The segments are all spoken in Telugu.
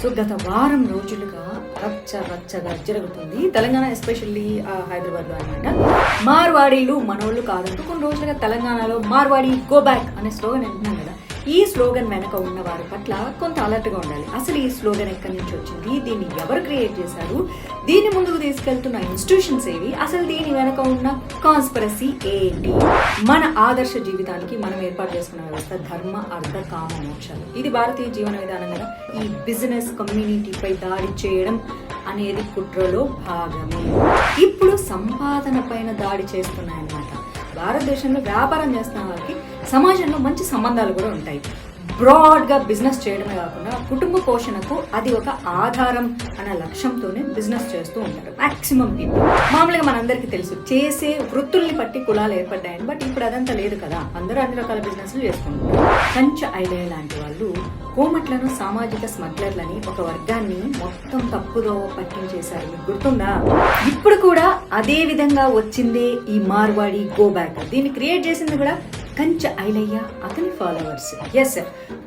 సో గత వారం రోజులుగా రచ్చ రచ్చగా జరుగుతుంది. తెలంగాణ ఎస్పెషల్లీ హైదరాబాద్లో అనమాట మార్వాడీలు మనోళ్ళు కాదంటూ కొన్ని రోజులుగా తెలంగాణలో మార్వాడి గో బ్యాక్ అనే స్లోగన్ వింటున్నాం కదా. ఈ స్లోగన్ వెనక ఉన్న వారి పట్ల కొంత అలర్ట్గా ఉండాలి. అసలు ఈ స్లోగన్ ఎక్కడి నుంచి వచ్చింది? దీన్ని ఎవరు క్రియేట్ చేశారు? దీన్ని ముందుకు తీసుకెళ్తున్న ఇన్స్టిట్యూషన్స్ ఏవి? అసలు దీని వెనక ఉన్న కాన్స్పరసీ ఏంటి? మన ఆదర్శ జీవితానికి మనం ఏర్పాటు చేసుకున్న వ్యవస్థ ధర్మ అర్థ కామ మోక్షాలు. ఇది భారతీయ జీవన విధానం కదా. ఈ బిజినెస్ కమ్యూనిటీపై దాడి చేయడం అనేది కుట్రలో భాగమే. ఇప్పుడు సంపాదన పైన దాడి చేస్తున్నాయన్నమాట. భారతదేశంలో వ్యాపారం చేస్తున్న వారికి సమాజంలో మంచి సంబంధాలు కూడా ఉంటాయి. బ్రాడ్గా బిజినెస్ చేయడమే కాకుండా కుటుంబ పోషణకు అది ఒక ఆధారం అన్న లక్ష్యంతోనే బిజినెస్ చేస్తూ ఉంటారు. మాక్సిమం పీపుల్ మామూలుగా మనందరికీ తెలుసు చేసే వృత్తుల్ని బట్టి కులాలు ఏర్పడ్డాయని బట్ ఇప్పుడు అదంతా లేదు కదా. అందరూ అన్ని రకాల బిజినెస్లు చేసుకుంటారు కంచ ఐడియా లాంటి వాళ్ళు కోమట్లను సామాజిక స్మగ్లర్లని ఒక వర్గాన్ని మొత్తం తప్పుదో పట్టించేశారు. మీకు గుర్తుందా? ఇప్పుడు కూడా అదే విధంగా వచ్చిందే ఈ మార్వాడి గో బ్యాక్ దీన్ని క్రియేట్ చేసింది కూడా కంచ ఐలయ్య అతని ఫాలోవర్స్ ఎస్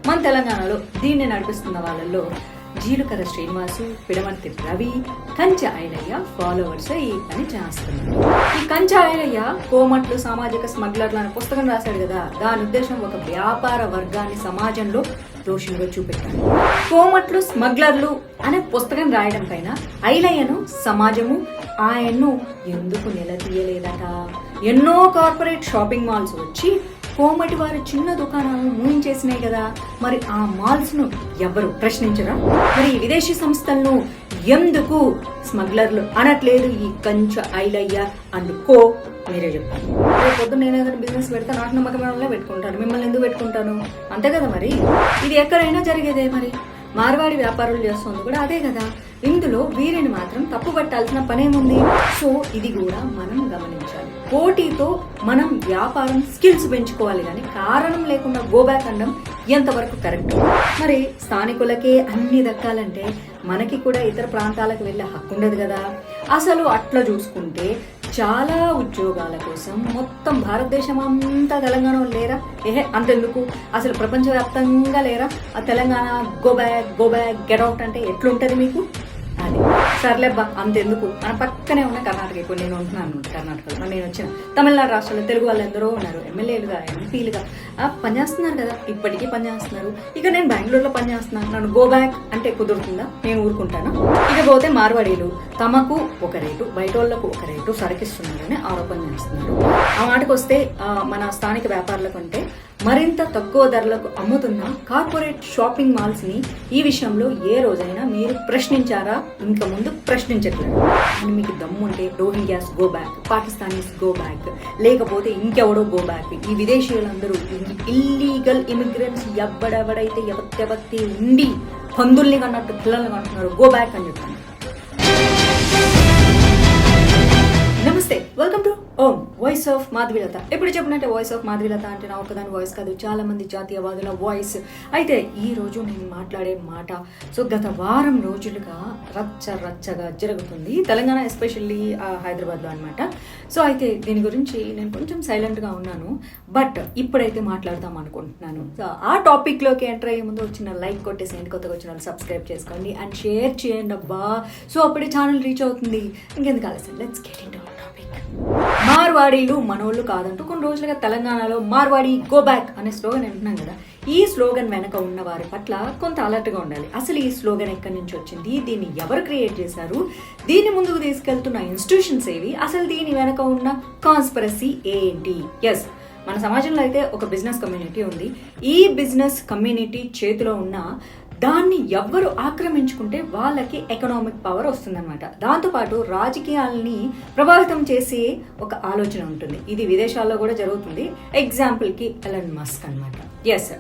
మన తెలంగాణలో దీన్ని నడిపిస్తున్న వాళ్ళల్లో జీలుకర శ్రీనివాసు పిడమర్తి రవి కంచ ఐలయ్య ఫాలోవర్స్ ఈ పని చేస్తున్నారు. ఈ కంచ ఐలయ్య కోమట్లు సామాజిక స్మగ్లర్లు అనే పుస్తకం రాశాడు కదా. దాని ఉద్దేశం ఒక వ్యాపార వర్గాన్ని సమాజంలో దోషులుగా చూపెట్టాడు కోమట్లు స్మగ్లర్లు అనే పుస్తకం రాయడం పైన ఐలయ్యను సమాజము ఆయన్ను ఎందుకు నిలదీయలేదట? ఎన్నో కార్పొరేట్ షాపింగ్ మాల్స్ వచ్చి కోమటి వారి చిన్న దుకాణాలను మూయించేసినాయి కదా. మరి ఆ మాల్స్ను ఎవరు ప్రశ్నించరా? మరి ఈ విదేశీ సంస్థలను ఎందుకు స్మగ్లర్లు అనట్లేదు? ఈ కంచ ఐలయ్య అండ్ కో మీరే చెప్పండి. రేపు పొద్దున్న నేను ఏదైనా బిజినెస్ పెడితే నాకు నమ్మకమైన పెట్టుకుంటాను మిమ్మల్ని ఎందుకు పెట్టుకుంటాను? అంతే కదా మరి? ఇది ఎక్కడైనా జరిగేదే మరి? మార్వాడి వ్యాపారులు చేస్తుంది కూడా అదే కదా. ఇందులో వీరిని మాత్రం తప్పు పట్టాల్సిన పనేముంది? సో ఇది కూడా మనం గమనించాలి. పోటీతో మనం వ్యాపారం స్కిల్స్ పెంచుకోవాలి కానీ కారణం లేకుండా గోబ్యాక్ అనడం ఎంతవరకు కరెక్ట్? మరి స్థానికులకే అన్ని దక్కాలంటే మనకి కూడా ఇతర ప్రాంతాలకు వెళ్ళే హక్కు ఉండదు కదా. అసలు అట్లా చూసుకుంటే చాలా ఉద్యోగాల కోసం మొత్తం భారతదేశం అంతా తెలంగాణ లేరా? ఏహే అంతెందుకు? అసలు ప్రపంచవ్యాప్తంగా లేరా? ఆ Telangana go back go back get out అంటే ఎట్లుంటది మీకు? సర్లేబ్బా అంతెందుకు. మన పక్కనే ఉన్న కర్ణాటక ఇప్పుడు నేను ఉంటున్నాను కర్ణాటకలో. మరి నేను వచ్చిన తమిళనాడు రాష్ట్రంలో తెలుగు వాళ్ళు ఎందరో ఉన్నారు ఎమ్మెల్యేలుగా ఎంపీలుగా. ఆ, పనిచేస్తున్నారు కదా ఇప్పటికీ పనిచేస్తున్నారు ఇక నేను బెంగళూరులో పనిచేస్తున్నాను నన్ను గో బ్యాక్ అంటే కుదురుతుందా? నేను ఊరుకుంటాను? ఇక పోతే మార్వాడీలు తమకు ఒక రేటు బయట వాళ్ళకు ఒక రేటు సరికిస్తున్నారని ఆరోపణ చేస్తున్నారు. ఆ మాటకు వస్తే మన స్థానిక వ్యాపారుల కంటే మరింత తక్కువ ధరలకు అమ్ముతున్న కార్పొరేట్ షాపింగ్ మాల్స్ని ఈ విషయంలో ఏ రోజైనా మీరు ప్రశ్నించారా? ఇంకా ముందు ప్రశ్నించట్లేదు. అని మీకు దమ్ముంటే Rohingyas go back Pakistanis go back లేకపోతే ఇంకెవడో గో బ్యాక్. ఈ విదేశీయులందరూ ఇల్లీగల్ ఇమిగ్రెంట్స్ ఎవ్వడెవడైతే ఎవత్తెవత్తి ఉండి పందుల్ని కన్నట్టు పిల్లల్ని కంటున్నారు గో బ్యాక్ అని చెప్పండి నమస్తే welcome to Om voice of Madhavilatha ఎప్పుడు చెప్పినట్టే వాయిస్ ఆఫ్ మాధవిలత అంటే నా ఒక్కదాని వాయిస్ కాదు చాలా మంది జాతీయవాదుల వాయిస్ అయితే ఈ రోజు నేను మాట్లాడే మాట సో గత వారం రోజులుగా రచ్చ రచ్చగా జరుగుతుంది. తెలంగాణ ఎస్పెషల్లీ హైదరాబాద్లో అనమాట సో అయితే దీని గురించి నేను కొంచెం సైలెంట్గా ఉన్నాను. బట్ ఇప్పుడైతే మాట్లాడదాం అనుకుంటున్నాను. సో ఆ టాపిక్లోకి ఎంటర్ అయ్యే ముందు వచ్చిన లైక్ కొట్టేసేయండి కొత్తగా వచ్చిన వాళ్ళు సబ్స్క్రైబ్ చేసుకోండి. అండ్ షేర్ చేయండి అబ్బా. సో అప్పుడే ఛానల్ రీచ్ అవుతుంది. ఇంకెందుకు ఆలస్యం? లెట్స్ గెట్ ఇన్ మార్వాడీలు మనోళ్ళు కాదంటూ కొన్ని రోజులుగా తెలంగాణలో మార్వాడి గో బ్యాక్ అనే స్లోగన్ వింటున్నాం కదా. ఈ స్లోగన్ వెనక ఉన్న వారి పట్ల కొంత అలర్ట్గా ఉండాలి. అసలు ఈ స్లోగన్ ఎక్కడి నుంచి వచ్చింది? దీన్ని ఎవరు క్రియేట్ చేశారు? దీన్ని ముందుకు తీసుకెళ్తున్న ఇన్స్టిట్యూషన్స్ ఏవి? అసలు దీని వెనక ఉన్న కాన్స్పరసీ ఏంటి? ఎస్ మన సమాజంలో అయితే ఒక బిజినెస్ కమ్యూనిటీ ఉంది. ఈ బిజినెస్ కమ్యూనిటీ చేతిలో ఉన్న దాన్ని ఎవ్వరు ఆక్రమించుకుంటే వాళ్ళకి ఎకనామిక్ పవర్ వస్తుందన్నమాట. దాంతోపాటు రాజకీయాలని ప్రభావితం చేసే ఒక ఆలోచన ఉంటుంది. ఇది విదేశాల్లో కూడా జరుగుతుంది. ఎగ్జాంపుల్కి ఎలన్ మస్క్ అనమాట ఎస్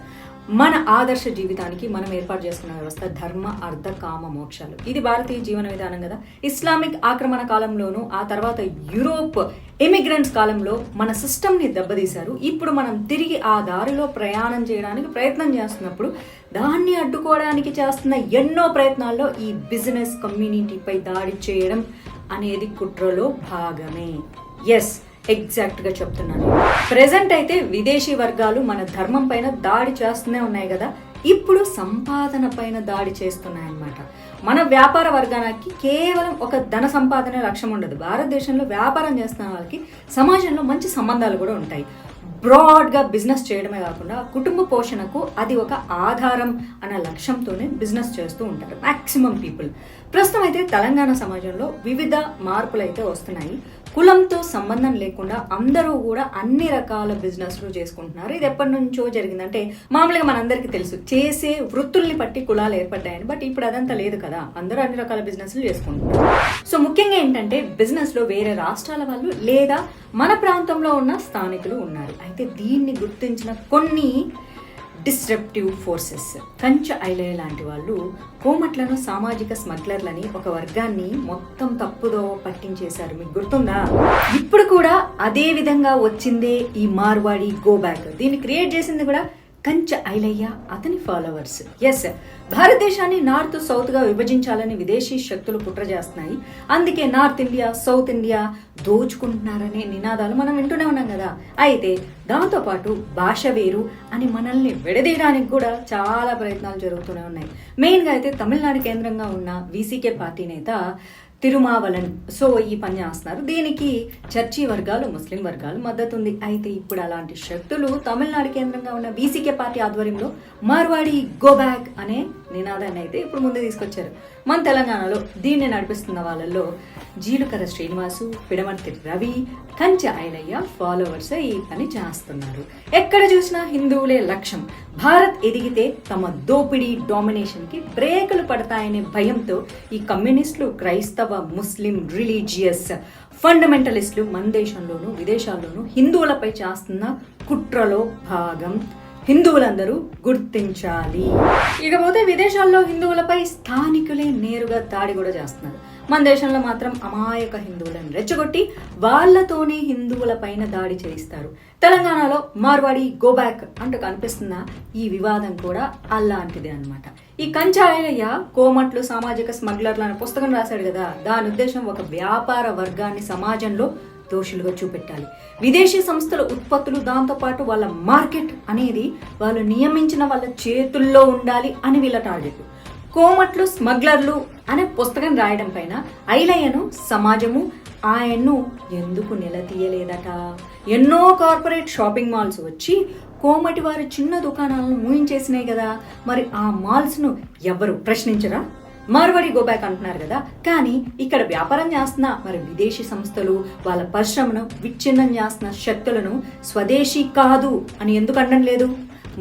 మన ఆదర్శ జీవితానికి మనం ఏర్పాటు చేసుకున్న వ్యవస్థ ధర్మ అర్థ కామ మోక్షాలు. ఇది భారతీయ జీవన విధానం కదా. ఇస్లామిక్ ఆక్రమణ కాలంలోనూ ఆ తర్వాత యూరోప్ ఎమిగ్రెంట్స్ కాలంలో మన సిస్టమ్ని దెబ్బతీశారు. ఇప్పుడు మనం తిరిగి ఆ దారిలో ప్రయాణం చేయడానికి ప్రయత్నం చేస్తున్నప్పుడు దాన్ని అడ్డుకోవడానికి చేస్తున్న ఎన్నో ప్రయత్నాల్లో ఈ బిజినెస్ కమ్యూనిటీపై దాడి చేయడం అనేది కుట్రలో భాగమే. ఎస్ ఎగ్జాక్ట్గా చెప్తున్నాను ప్రెసెంట్ అయితే విదేశీ వర్గాలు మన ధర్మం పైన దాడి చేస్తూనే ఉన్నాయి కదా? ఇప్పుడు సంపాదన పైన దాడి చేస్తున్నాయన్నమాట. మన వ్యాపార వర్గానికి కేవలం ఒక ధన సంపాదన లక్ష్యం ఉండదు. భారతదేశంలో వ్యాపారం చేస్తున్న వాళ్ళకి సమాజంలో మంచి సంబంధాలు కూడా ఉంటాయి. బ్రాడ్గా బిజినెస్ చేయడమే కాకుండా కుటుంబ పోషణకు అది ఒక ఆధారం అన్న లక్ష్యంతోనే బిజినెస్ చేస్తూ ఉంటారు మ్యాక్సిమం పీపుల్ ప్రస్తుతం అయితే తెలంగాణ సమాజంలో వివిధ మార్పులు అయితే వస్తున్నాయి. కులంతో సంబంధం లేకుండా అందరూ కూడా అన్ని రకాల బిజినెస్లు చేసుకుంటున్నారు. ఇది ఎప్పటి నుంచో జరిగిందంటే మామూలుగా మనందరికీ తెలుసు చేసే వృత్తుల్ని బట్టి కులాలు ఏర్పడ్డాయని. బట్ ఇప్పుడు అదంతా లేదు కదా. అందరూ అన్ని రకాల బిజినెస్లు చేసుకుంటున్నారు. సో ముఖ్యంగా ఏంటంటే బిజినెస్లో వేరే రాష్ట్రాల వాళ్ళు లేదా మన ప్రాంతంలో ఉన్న స్థానికులు ఉన్నారు. అయితే దీన్ని గుర్తించిన కొన్ని డిస్ట్రప్టివ్ ఫోర్సెస్ కంచ ఐలయ లాంటి వాళ్ళు కోమట్లను సామాజిక స్మగ్లర్లని ఒక వర్గాన్ని మొత్తం తప్పుదో పట్టించేశారు. మీకు గుర్తుందా? ఇప్పుడు కూడా అదే విధంగా వచ్చిందే ఈ మార్వాడి గో బ్యాక్. దీన్ని క్రియేట్ చేసింది కూడా కంచ ఐలయ్య అతని ఫాలోవర్స్ ఎస్ భారతదేశాన్ని నార్త్ సౌత్గా విభజించాలని విదేశీ శక్తులు కుట్ర చేస్తున్నాయి. అందుకే నార్త్ ఇండియా సౌత్ ఇండియా దోచుకుంటున్నారనే నినాదాలు మనం వింటూనే ఉన్నాం కదా. అయితే దాంతోపాటు భాష వేరు అని మనల్ని విడదీయడానికి కూడా చాలా ప్రయత్నాలు జరుగుతూనే ఉన్నాయి. మెయిన్గా అయితే తమిళనాడు కేంద్రంగా ఉన్న వీసీకే పార్టీ నేత తిరుమావలన్ సో ఈ పని చేస్తున్నారు. దీనికి చర్చి వర్గాలు ముస్లిం వర్గాలు మద్దతు ఉంది. అయితే ఇప్పుడు అలాంటి శక్తులు తమిళనాడు కేంద్రంగా ఉన్న బీసీకే పార్టీ ఆధ్వర్యంలో మార్వాడి గో బ్యాక్ అనే నినాదాన్ని అయితే ఇప్పుడు ముందు తీసుకొచ్చారు. మన తెలంగాణలో దీన్ని నడిపిస్తున్న వాళ్ళల్లో జీలకర్ర శ్రీనివాసు పిడమర్తి రవి కంచె ఐలయ్య ఫాలోవర్స్ ఈ పని చేస్తున్నారు. ఎక్కడ చూసినా హిందువులే లక్ష్యం. భారత్ ఎదిగితే తమ దోపిడీ డామినేషన్కి బ్రేకులు పడతాయనే భయంతో ఈ కమ్యూనిస్టులు క్రైస్తవ ముస్లిం రిలీజియస్ ఫండమెంటలిస్టులు మన దేశంలోనూ విదేశాల్లోనూ హిందువులపై చేస్తున్న కుట్రలో భాగం. హిందువులందరూ గుర్తించాలి. ఇకపోతే విదేశాల్లో హిందువులపై స్థానికులే నేరుగా దాడి కూడా చేస్తున్నారు. మన దేశంలో మాత్రం అమాయక హిందువులను రెచ్చగొట్టి వాళ్ళతోనే హిందువుల పైన దాడి చేయిస్తారు. తెలంగాణలో మార్వాడి గోబ్యాక్ అంటూ కనిపిస్తున్న ఈ వివాదం కూడా అలాంటిదే అన్నమాట. ఈ కంచాయలయ్య కోమట్లు సామాజిక స్మగ్లర్లు అనే పుస్తకం రాశాడు కదా. దాని ఉద్దేశం ఒక వ్యాపార వర్గాన్ని సమాజంలో దోషులుగా చూపెట్టాలి. విదేశీ సంస్థల ఉత్పత్తులు దాంతోపాటు వాళ్ళ మార్కెట్ అనేది వాళ్ళు నియమించిన వాళ్ళ చేతుల్లో ఉండాలి అని వీళ్ళ టార్గెట్. కోమట్లు స్మగ్లర్లు అనే పుస్తకం రాయడం పైన ఐలయ్యను సమాజము ఆయన్ను ఎందుకు నిలదీయలేదట ఎన్నో కార్పొరేట్ షాపింగ్ మాల్స్ వచ్చి కోమటి వారి చిన్న దుకాణాలను మూయించేసినాయి కదా. మరి ఆ మాల్స్ను ఎవరు ప్రశ్నించరా? మార్వడి గోబ్యాక్ అంటున్నారు కదా. కానీ ఇక్కడ వ్యాపారం చేస్తున్న మరి విదేశీ సంస్థలు వాళ్ళ పరిశ్రమను విచ్ఛిన్నం చేస్తున్న శక్తులను స్వదేశీ కాదు అని ఎందుకు అనడం లేదు?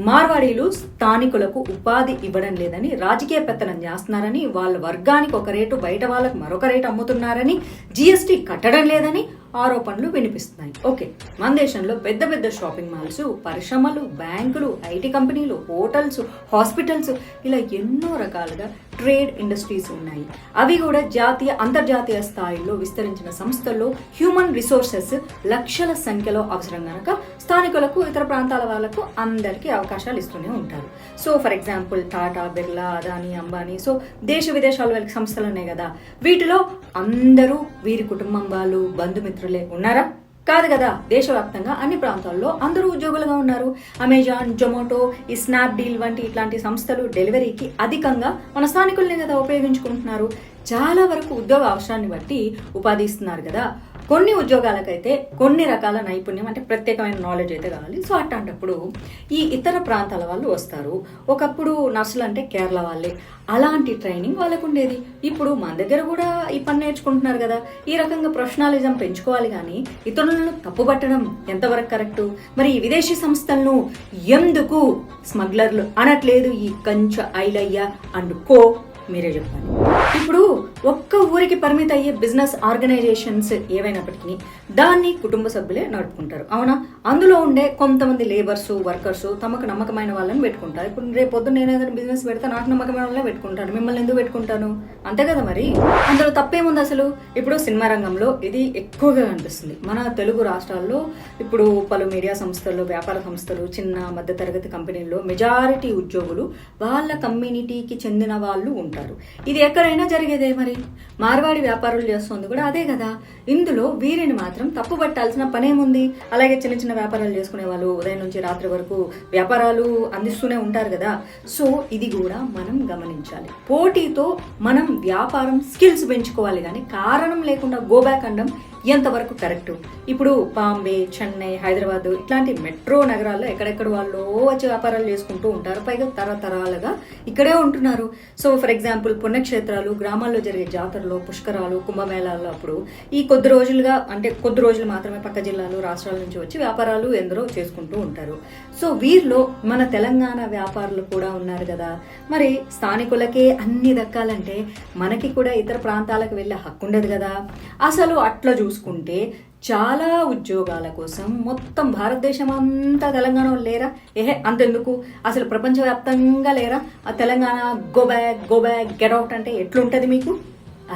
మార్వాడీలు స్థానికులకు ఉపాధి ఇవ్వడం లేదని రాజకీయ పెత్తనం చేస్తున్నారని వాళ్ళ వర్గానికి ఒక రేటు బయట వాళ్ళకు మరొక రేటు అమ్ముతున్నారని జీఎస్టీ కట్టడం లేదని ఆరోపణలు వినిపిస్తున్నాయి. ఓకే మన దేశంలో పెద్ద పెద్ద షాపింగ్ మాల్స్ పరిశ్రమలు బ్యాంకులు ఐటీ కంపెనీలు హోటల్స్ హాస్పిటల్స్ ఇలా ఎన్నో రకాలుగా ట్రేడ్ ఇండస్ట్రీస్ ఉన్నాయి. అవి కూడా జాతీయ అంతర్జాతీయ స్థాయిలో విస్తరించిన సంస్థల్లో హ్యూమన్ రిసోర్సెస్ లక్షల సంఖ్యలో అవసరం కనుక స్థానికులకు ఇతర ప్రాంతాల వాళ్ళకు అందరికీ అవకాశాలు ఇస్తూనే ఉంటారు. So for example Tata Birla Adani Ambani so దేశ విదేశాల వాళ్ళకి సంస్థలు ఉన్నాయి కదా. వీటిలో అందరూ వీరి కుటుంబం వాళ్ళు బంధుమిత్రులే ఉన్నారా? కాదు కదా దేశవ్యాప్తంగా అన్ని ప్రాంతాల్లో అందరూ ఉద్యోగులుగా ఉన్నారు. అమెజాన్ జొమాటో ఈ స్నాప్డీల్ వంటి ఇట్లాంటి సంస్థలు డెలివరీకి అధికంగా మన స్థానికుల్ని కదా ఉపయోగించుకుంటున్నారు. చాలా వరకు ఉద్యోగ అవసరాన్ని బట్టి ఉపాధి ఇస్తున్నారు కదా. కొన్ని ఉద్యోగాలకైతే కొన్ని రకాల నైపుణ్యం అంటే ప్రత్యేకమైన నాలెడ్జ్ అయితే కావాలి. సో అట్లాంటప్పుడు ఈ ఇతర ప్రాంతాల వాళ్ళు వస్తారు. ఒకప్పుడు నర్సులు అంటే కేరళ వాళ్ళే. అలాంటి ట్రైనింగ్ వాళ్ళకు ఉండేది. ఇప్పుడు మన దగ్గర కూడా ఈ పని నేర్చుకుంటున్నారు కదా. ఈ రకంగా ప్రొఫెషనలిజం పెంచుకోవాలి కానీ ఇతరులను తప్పుపట్టడం ఎంతవరకు కరెక్ట్? మరి ఈ విదేశీ సంస్థలను ఎందుకు స్మగ్లర్లు అనట్లేదు? ఈ కంచ ఐలయ్య అండ్ కో మీరే చెప్పాలి ఇప్పుడు ఒక్క ఊరికి పరిమిత అయ్యే బిజినెస్ ఆర్గనైజేషన్స్ ఏవైనప్పటికీ దాన్ని కుటుంబ సభ్యులే నడుపుకుంటారు. అవునా? అందులో ఉండే కొంతమంది లేబర్స్ వర్కర్స్ తమకు నమ్మకమైన వాళ్ళని పెట్టుకుంటారు. ఇప్పుడు రేపు పొద్దున్న నేను ఏదైనా బిజినెస్ పెడితే నాకు నమ్మకమైన వాళ్ళని పెట్టుకుంటాను మిమ్మల్ని ఎందుకు పెట్టుకుంటాను? అంతే కదా మరి? అందులో తప్పేముంది అసలు? ఇప్పుడు సినిమా రంగంలో ఇది ఎక్కువగా కనిపిస్తుంది. మన తెలుగు రాష్ట్రాల్లో ఇప్పుడు పలు మీడియా సంస్థలు వ్యాపార సంస్థలు చిన్న మధ్యతరగతి కంపెనీల్లో మెజారిటీ ఉద్యోగులు వాళ్ళ కమ్యూనిటీకి చెందిన వాళ్ళు ఉంటారు. ఇది ఎక్కడైనా జరిగేదే మరి? మార్వాడి వ్యాపారులు చేస్తుంది కూడా అదే కదా. ఇందులో వీరిని మాత్రం తప్పు పట్టాల్సిన పనేముంది? అలాగే చిన్న చిన్న వ్యాపారాలు చేసుకునే వాళ్ళు ఉదయం నుంచి రాత్రి వరకు వ్యాపారాలు అందిస్తూనే ఉంటారు కదా. సో ఇది కూడా మనం గమనించాలి. పోటీతో మనం వ్యాపారం స్కిల్స్ పెంచుకోవాలి కానీ కారణం లేకుండా గోబ్యాక్ అండం ఎంతవరకు కరెక్ట్? ఇప్పుడు బాంబే చెన్నై హైదరాబాద్ ఇట్లాంటి మెట్రో నగరాల్లో ఎక్కడెక్కడ వాళ్ళు వచ్చి వ్యాపారాలు చేసుకుంటూ ఉంటారు. పైగా తరతరాలుగా ఇక్కడే ఉంటున్నారు. సో ఫర్ ఎగ్జాంపుల్ పుణ్యక్షేత్రాలు గ్రామాల్లో జరిగే జాతరలు పుష్కరాలు కుంభమేళాల్లో అప్పుడు ఈ కొద్ది రోజులుగా అంటే కొద్ది రోజులు మాత్రమే పక్క జిల్లాలు రాష్ట్రాల నుంచి వచ్చి వ్యాపారాలు ఎందరో చేసుకుంటూ ఉంటారు. సో వీరిలో మన తెలంగాణ వ్యాపారులు కూడా ఉన్నారు కదా. మరి స్థానికులకే అన్ని దక్కాలంటే మనకి కూడా ఇతర ప్రాంతాలకు వెళ్ళే హక్కు ఉండదు కదా. అసలు అట్లా చూసుకుంటే చాలా ఉద్యోగాల కోసం మొత్తం భారతదేశం అంతా తెలంగాణ లేరా? ఏహే అంతెందుకు? అసలు ప్రపంచవ్యాప్తంగా లేరా? ఆ Telangana go back go back get out అంటే ఎట్లుంటుంది మీకు?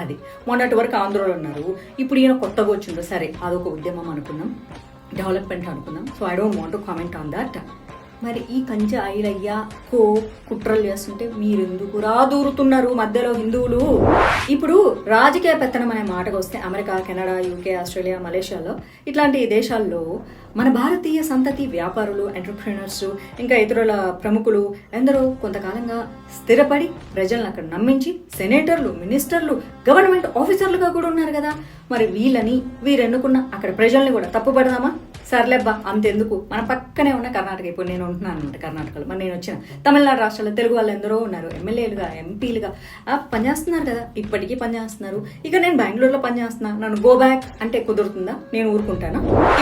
అది. మొన్నటి వరకు ఆంధ్రలో ఉన్నారు ఇప్పుడు ఈయన కొత్తగా వచ్చిండ్రు సరే అదొక ఉద్యమం అనుకున్నాం డెవలప్మెంట్ అనుకున్నాం so I don't want to comment on that. మరి ఈ కంచె ఐలయ్య కో కుట్రలు చేస్తుంటే మీరెందుకు రా దూరుతున్నారు మధ్యలో హిందువులు? ఇప్పుడు రాజకీయ పెత్తనం అనే మాటకు వస్తే అమెరికా కెనడా యూకే ఆస్ట్రేలియా మలేషియాలో ఇట్లాంటి దేశాల్లో మన భారతీయ సంతతి వ్యాపారులు ఎంటర్ప్రినర్స్ ఇంకా ఇతరుల ప్రముఖులు ఎందరో కొంతకాలంగా స్థిరపడి ప్రజలను అక్కడ నమ్మించి సెనేటర్లు మినిస్టర్లు గవర్నమెంట్ ఆఫీసర్లుగా కూడా ఉన్నారు కదా. మరి వీళ్ళని వీరెన్నుకున్న అక్కడ ప్రజల్ని కూడా తప్పుపడదామా? సర్లేబ్బా అంతెందుకు. మన పక్కనే ఉన్న కర్ణాటక ఇప్పుడు నేను ఉంటున్నాను అనమాట కర్ణాటకలో. మరి నేను వచ్చిన తమిళనాడు రాష్ట్రాల్లో తెలుగు వాళ్ళు ఎందరో ఉన్నారు ఎమ్మెల్యేలుగా ఎంపీలుగా. ఆ, పనిచేస్తున్నారు కదా ఇప్పటికీ పనిచేస్తున్నారు ఇక నేను బెంగళూరులో పనిచేస్తున్నా నన్ను గో బ్యాక్ అంటే కుదురుతుందా? నేను ఊరుకుంటాను?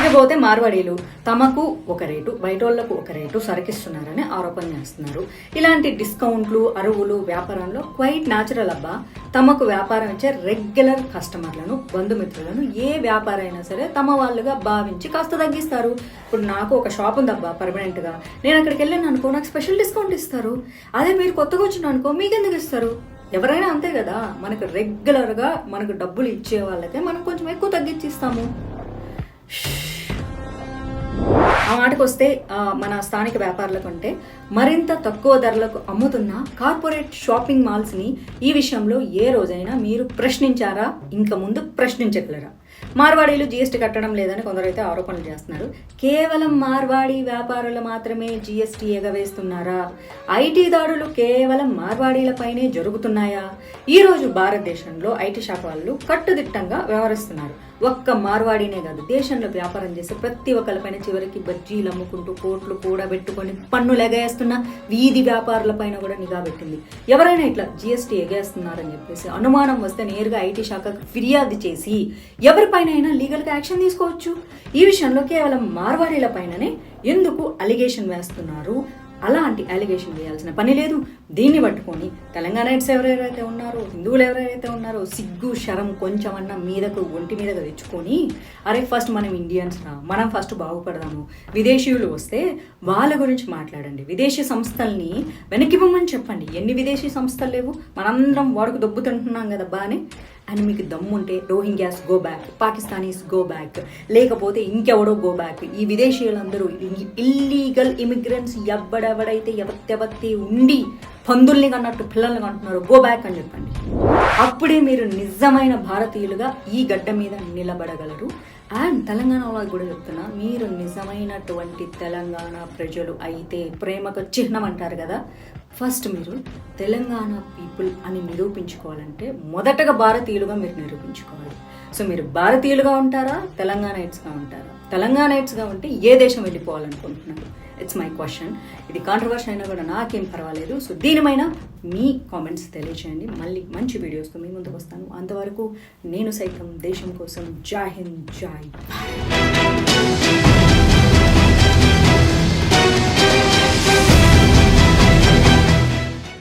ఇక పోతే మార్వాడీలు తమకు ఒక రేటు బయట వాళ్ళకు ఒక రేటు సరికిస్తున్నారని ఆరోపణ చేస్తున్నారు. ఇలాంటి డిస్కౌంట్లు అరువులు వ్యాపారంలో క్వైట్ న్యాచురల్ అబ్బా. తమకు వ్యాపారం ఇచ్చే రెగ్యులర్ కస్టమర్లను బంధుమిత్రులను ఏ వ్యాపారం అయినా సరే తమ వాళ్ళుగా భావించి కాస్త తగ్గిస్తారు ఇప్పుడు నాకు ఒక షాప్ ఉందబ్బా పర్మనెంట్గా నేను అక్కడికి వెళ్ళాను అనుకో నాకు స్పెషల్ డిస్కౌంట్ ఇస్తారు. అదే మీరు కొత్తగా వచ్చిన అనుకో మీకు ఎందుకు ఇస్తారు? ఎవరైనా అంతే కదా మనకు రెగ్యులర్గా మనకు డబ్బులు ఇచ్చే వాళ్ళకే మనం కొంచెం ఎక్కువ తగ్గించి ఇస్తాము ఆ మాటకు వస్తే మన స్థానిక వ్యాపారుల కంటే మరింత తక్కువ ధరలకు అమ్ముతున్న కార్పొరేట్ షాపింగ్ మాల్స్ని ఈ విషయంలో ఏ రోజైనా మీరు ప్రశ్నించారా? ఇంకా ముందు ప్రశ్నించగలరా? మార్వాడీలు జీఎస్టీ కట్టడం లేదని కొందరైతే ఆరోపణలు చేస్తున్నారు. కేవలం మార్వాడీ వ్యాపారులు మాత్రమే జీఎస్టీ ఎగవేస్తున్నారా? ఐటీ దాడులు కేవలం మార్వాడీలపైనే జరుగుతున్నాయా? ఈ రోజు భారతదేశంలో ఐటీ శాఖ వాళ్ళు కట్టుదిట్టంగా వ్యవహరిస్తున్నారు. ఒక్క మార్వాడినే కాదు దేశంలో వ్యాపారం చేసే ప్రతి ఒక్కరిపైన చివరికి బజ్జీలు అమ్ముకుంటూ కోట్లు కూడా పెట్టుకొని పన్నులు ఎగేస్తున్న వీధి వ్యాపారులపైన కూడా నిఘా పెట్టింది. ఎవరైనా ఇట్లా జిఎస్టీ ఎగేస్తున్నారని చెప్పేసి అనుమానం వస్తే నేరుగా ఐటీ శాఖకు ఫిర్యాదు చేసి ఎవరిపైనైనా లీగల్గా యాక్షన్ తీసుకోవచ్చు. ఈ విషయంలో కేవలం మార్వాడీల పైననే ఎందుకు అలిగేషన్ వేస్తున్నారు? అలాంటి అలిగేషన్ వేయాల్సిన పని లేదు. దీన్ని పట్టుకొని తెలంగాణైట్స్ ఎవరెవరైతే ఉన్నారో హిందువులు ఎవరెవరైతే ఉన్నారో సిగ్గు శరం కొంచెమన్నా మీదకు ఒంటి మీదకు తెచ్చుకొని అరే ఫస్ట్ మనం ఇండియన్స్ రా మనం ఫస్ట్ బాగుపడదాము. విదేశీయులు వస్తే వాళ్ళ గురించి మాట్లాడండి. విదేశీ సంస్థల్ని వెనక్కి పొమ్మని చెప్పండి. ఎన్ని విదేశీ సంస్థలు లేవు? మనందరం వాడుకు దొబ్బుతుంటున్నాం కదా బానే. అని మీకు దమ్ముంటే Rohingyas go back Pakistanis go back లేకపోతే ఇంకెవడో గో బ్యాక్ ఈ విదేశీయులందరూ ఇల్లీగల్ ఇమిగ్రెంట్స్ ఎవ్వడెవడైతే ఎవత్తెవత్తి ఉండి పందుల్ని కన్నట్టు పిల్లల్ని కంటున్నారు గో బ్యాక్ అని చెప్పండి. అప్పుడే మీరు నిజమైన భారతీయులుగా ఈ గడ్డ మీద నిలబడగలరు. అండ్ తెలంగాణ వాళ్ళకి కూడా చెప్తున్నా మీరు నిజమైనటువంటి తెలంగాణ ప్రజలు అయితే ప్రేమకు చిహ్నం అంటారు కదా. ఫస్ట్ మీరు తెలంగాణ పీపుల్ అని నిరూపించుకోవాలంటే మొదటగా భారతీయులుగా మీరు నిరూపించుకోవాలి. సో మీరు భారతీయులుగా ఉంటారా తెలంగాణ ఎయిడ్స్గా ఉంటారా? తెలంగాణ ఎయిడ్స్గా ఉంటే ఏ దేశం వెళ్ళిపోవాలనుకుంటున్నారు? ఇట్స్ మై క్వశ్చన్ ఇది కాంట్రవర్షన్ అయినా కూడా నాకేం పర్వాలేదు. సో దీనిమైన మీ కామెంట్స్ తెలియచేయండి. మళ్ళీ మంచి వీడియోస్తో మీ ముందుకు వస్తాను. అంతవరకు నేను సైతం దేశం కోసం జై హింద్ జై